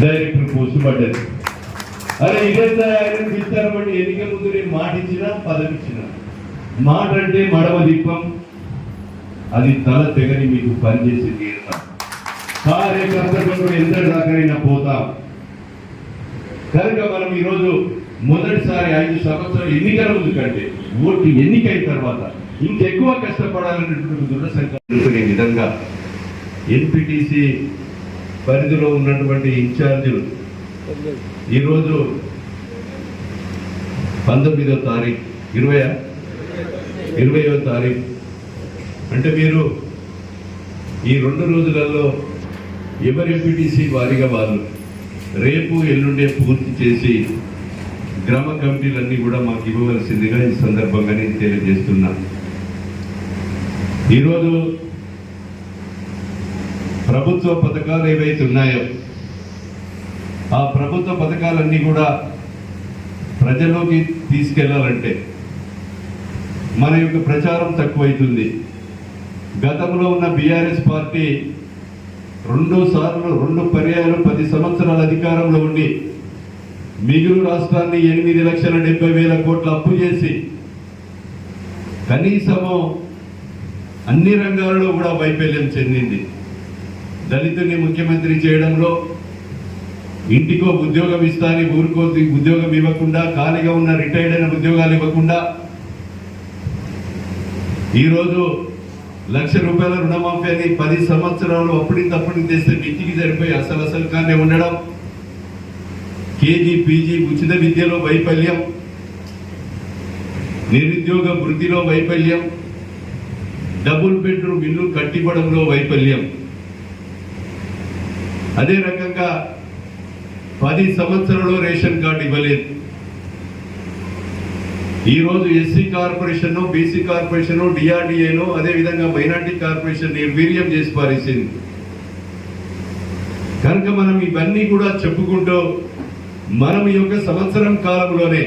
Director post పడ్డది అరే ఇదంతా ఆయన పిలుస్తారమంటే ఎన్నిక ముందు నేను మాట ఇచ్చినా పదవి ఇచ్చిన మాట అంటే మడమ దీపం. అది తల తెగని మీకు పనిచేసి తీరుతాం. కార్యకర్తలు ఎంత దాకైనా పోతాం. కనుక మనం ఈరోజు మొదటిసారి ఐదు సంవత్సరాలు ఎన్నికల ముందు కంటే ఓటు ఎన్నికైన తర్వాత ఇంకెక్కువ కష్టపడాలనేటువంటి దృఢ సంకల్పం విధంగా. ఎన్పిటిసి పరిధిలో ఉన్నటువంటి ఇన్ఛార్జీలు ఈరోజు పంతొమ్మిదో తారీఖు ఇరవై ఇరవయో తారీఖు. అంటే మీరు ఈ రెండు రోజులలో ఎవరి ఎంపీటీసీ వారిగా వాళ్ళు రేపు ఎల్లుండే పూర్తి చేసి గ్రామ కమిటీలన్నీ కూడా మాకు ఇవ్వవలసిందిగా ఈ సందర్భంగా నేను తెలియజేస్తున్నా. ఈరోజు ప్రభుత్వ పథకాలు ఏవైతే ఉన్నాయో ఆ ప్రభుత్వ పథకాలన్నీ కూడా ప్రజల్లోకి తీసుకెళ్ళాలంటే మన యొక్క ప్రచారం తక్కువైతుంది. గతంలో ఉన్న బీఆర్ఎస్ పార్టీ రెండు సార్లు రెండు పర్యాయాలు పది సంవత్సరాల అధికారంలో ఉండి మిగులు రాష్ట్రాన్ని ఎనిమిది లక్షల డెబ్బై వేల కోట్ల అప్పు చేసి కనీసము అన్ని రంగాలలో కూడా వైఫల్యం చెందింది. దళితుని ముఖ్యమంత్రి చేయడంలో ఇంటికో ఉద్యోగం ఇస్తాని ఊరికో ఉద్యోగం ఇవ్వకుండా ఖాళీగా ఉన్న రిటైర్డ్ అయిన ఉద్యోగాలు ఇవ్వకుండా ఈరోజు లక్ష రూపాయల రుణమాఫీ అని పది సంవత్సరాలు అప్పటికప్పుడు తెస్తే ఇంటికి సరిపోయి అసలు అసలు కానీ ఉండడం. కేజీ పీజీ ఉచిత విద్యలో వైఫల్యం. నిరుద్యోగ వృద్ధిలో వైఫల్యం. డబుల్ బెడ్రూమ్ ఇల్లు కట్టివ్వడంలో వైఫల్యం. అదే రకంగా పది సంవత్సరాలు రేషన్ కార్డు ఇవ్వలేదు. ఈరోజు ఎస్సీ కార్పొరేషన్ బీసీ కార్పొరేషన్ డిఆర్డిఏను అదే విధంగా మైనార్టీ కార్పొరేషన్ నిర్వీర్యం చేసి పారేసింది. కనుక మనం ఇవన్నీ కూడా చెప్పుకుంటూ మనం ఈ యొక్క సంవత్సరం కాలంలోనే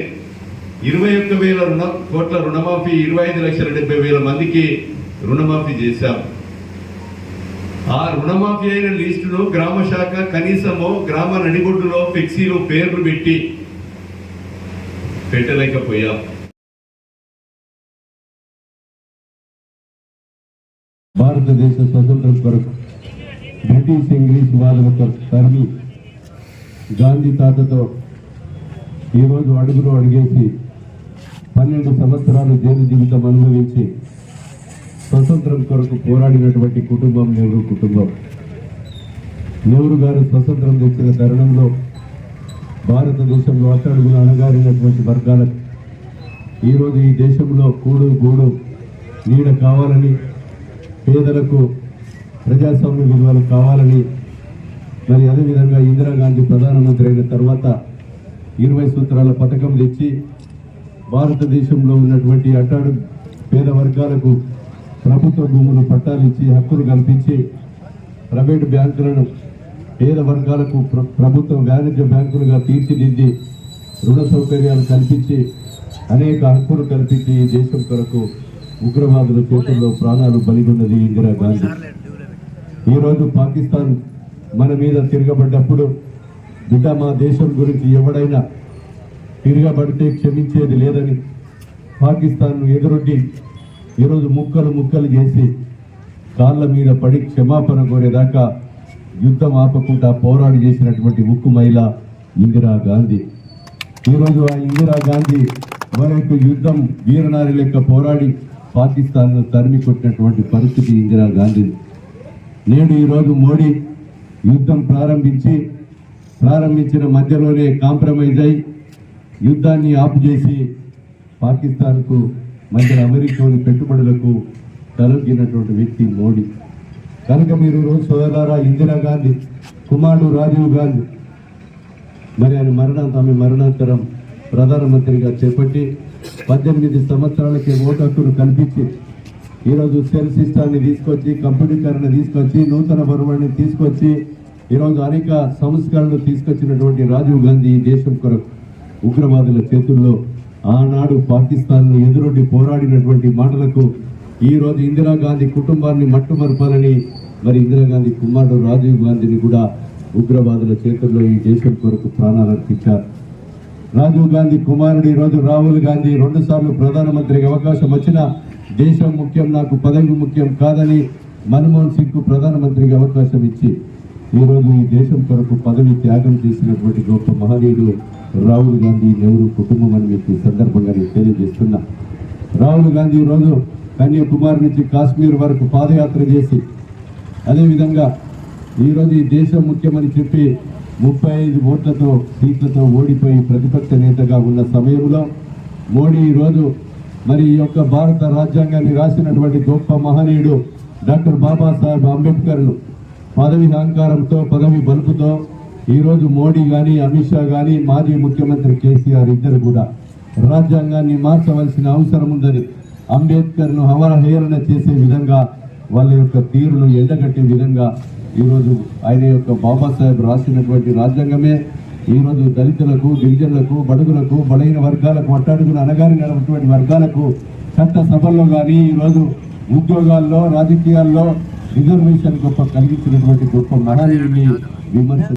ఇరవై ఒక్క వేల రుణ కోట్ల రుణమాఫీ ఇరవై ఐదు లక్షల డెబ్బై వేల మందికి రుణమాఫీ చేశాం. ఆ రుణమాఫీ అయిన లిస్టులో గ్రామ శాఖ కనీసము గ్రామ నడిబొడ్డులో ఫ్లెక్సీలో పేర్లు పెట్టి పెట్టలేకపోయా. భారతదేశ స్వతంత్రం కొరకు బ్రిటిష్ ఇంగ్లీష్ వాళ్ళతో తరిమి గాంధీ తాతతో ఈరోజు అడుగులో అడిగేసి పన్నెండు సంవత్సరాలు జైలు జీవితం అనుభవించి స్వతంత్రం కొరకు పోరాడినటువంటి కుటుంబం నెహ్రూ కుటుంబం. నెహ్రూ గారు స్వతంత్రం తెచ్చిన తరుణంలో భారతదేశంలో అట్టడుగున అణగారినటువంటి వర్గాలకు ఈరోజు ఈ దేశంలో కూడు గూడు నీడ కావాలని పేదలకు ప్రజాస్వామ్య విలువలు కావాలని మరి అదేవిధంగా ఇందిరాగాంధీ ప్రధానమంత్రి అయిన తర్వాత ఇరవై సూత్రాల పథకం తెచ్చి భారతదేశంలో ఉన్నటువంటి అట్టాడు పేద వర్గాలకు ప్రభుత్వ భూములు పట్టాలిచ్చి హక్కులు కల్పించి ప్రైవేటు బ్యాంకులను పేద వర్గాలకు ప్రభుత్వ వాణిజ్య బ్యాంకులుగా తీర్చిదిద్ది రుణ సౌకర్యాలు కల్పించి అనేక హక్కులు కల్పించి ఈ దేశం కొరకు ఉగ్రవాదుల చేతుల్లో ప్రాణాలు బలిగొన్నది ఇందిరాగాంధీ ఈరోజు పాకిస్తాన్ మన మీద తిరగబడ్డప్పుడు బిడ్డ మా దేశం గురించి ఎవడైనా తిరగబడితే క్షమించేది లేదని పాకిస్తాన్ను ఎదురొడ్డి ఈరోజు ముక్కలు ముక్కలు చేసి కాళ్ళ మీద పడి క్షమాపణ కోరేదాకా యుద్ధం ఆపకుండా పోరాడి చేసినటువంటి ఉక్కు మహిళ ఇందిరా గాంధీ. ఈరోజు ఆ ఇందిరా గాంధీ మరొక యుద్ధం వీరనారి లెక్క పోరాడి పాకిస్తాన్ను తరిమి కొట్టినటువంటి పరిస్థితి ఇందిరా గాంధీ. నేడు ఈరోజు మోడీ యుద్ధం ప్రారంభించి ప్రారంభించిన మధ్యలోనే కాంప్రమైజ్ అయి యుద్ధాన్ని ఆపు చేసి పాకిస్తాన్కు మధ్య అమెరికాలోని పెట్టుబడులకు తలొగ్గినటువంటి వ్యక్తి మోడీ. కనుక మీరు రోజు సోదరారా ఇందిరాగాంధీ కుమారుడు రాజీవ్ గాంధీ మరి ఆయన మరణం ఆమె మరణాంతరం ప్రధానమంత్రిగా చేపట్టి పద్దెనిమిది సంవత్సరాలకి ఓటు హక్కును కల్పించి ఈరోజు సెల్ సిస్టాన్ని తీసుకొచ్చి కంప్యూటీకరణ తీసుకొచ్చి నూతన భవనాన్ని తీసుకొచ్చి ఈరోజు అనేక సంస్కరణలు తీసుకొచ్చినటువంటి రాజీవ్ గాంధీ దేశం కొరకు ఉగ్రవాదుల చేతుల్లో ఆనాడు పాకిస్తాన్ను ఎదురొడ్డి పోరాడినటువంటి మాటలకు ఈ రోజు ఇందిరాగాంధీ కుటుంబాన్ని మట్టుమరపాలని మరి ఇందిరాగాంధీ కుమారుడు రాజీవ్ గాంధీని కూడా ఉగ్రవాదుల చేతుల్లో ఈ దేశం కొరకు ప్రాణాలు అర్పించారు. రాజీవ్ గాంధీ కుమారుడు ఈ రోజు రాహుల్ గాంధీ రెండు సార్లు ప్రధానమంత్రికి అవకాశం వచ్చినా దేశం ముఖ్యం నాకు పదవి ముఖ్యం కాదని మన్మోహన్ సింగ్కు ప్రధానమంత్రికి అవకాశం ఇచ్చి ఈ రోజు ఈ దేశం కొరకు పదవి త్యాగం చేసినటువంటి గొప్ప మహనీయుడు రాహుల్ గాంధీ నెహ్రూ కుటుంబం అని మీకు సందర్భంగా నేను తెలియజేస్తున్నా. రాహుల్ గాంధీ రోజు కన్యాకుమారి నుంచి కాశ్మీర్ వరకు పాదయాత్ర చేసి అదేవిధంగా ఈరోజు ఈ దేశం ముఖ్యమని చెప్పి ముప్పై ఐదు ఓట్లతో సీట్లతో ఓడిపోయి ప్రతిపక్ష నేతగా ఉన్న సమయంలో మోడీ ఈరోజు మరి ఈ యొక్క భారత రాజ్యాంగాన్ని రాసినటువంటి గొప్ప మహనీయుడు డాక్టర్ బాబాసాహెబ్ అంబేద్కర్ను పదవి అహంకారంతో పదవి బలుపుతో ఈరోజు మోడీ కానీ అమిత్ షా కానీ మాజీ ముఖ్యమంత్రి కేసీఆర్ ఇద్దరు కూడా రాజ్యాంగాన్ని మార్చవలసిన అవసరం ఉందని అంబేద్కర్ను అవహేళన చేసే విధంగా వాళ్ళ యొక్క తీరును ఎండగట్టే విధంగా ఈరోజు ఆయన యొక్క బాబాసాహెబ్ రాసినటువంటి రాజ్యాంగమే ఈరోజు దళితులకు గిరిజనులకు బడుగులకు బలైన వర్గాలకు అట్టాడుగున అనగారినటువంటి వర్గాలకు చట్ట సభల్లో కానీ ఈరోజు ఉద్యోగాల్లో రాజకీయాల్లో రిజర్వేషన్ గొప్ప కలిగించినటువంటి గొప్ప మహానీయుని విమర్శ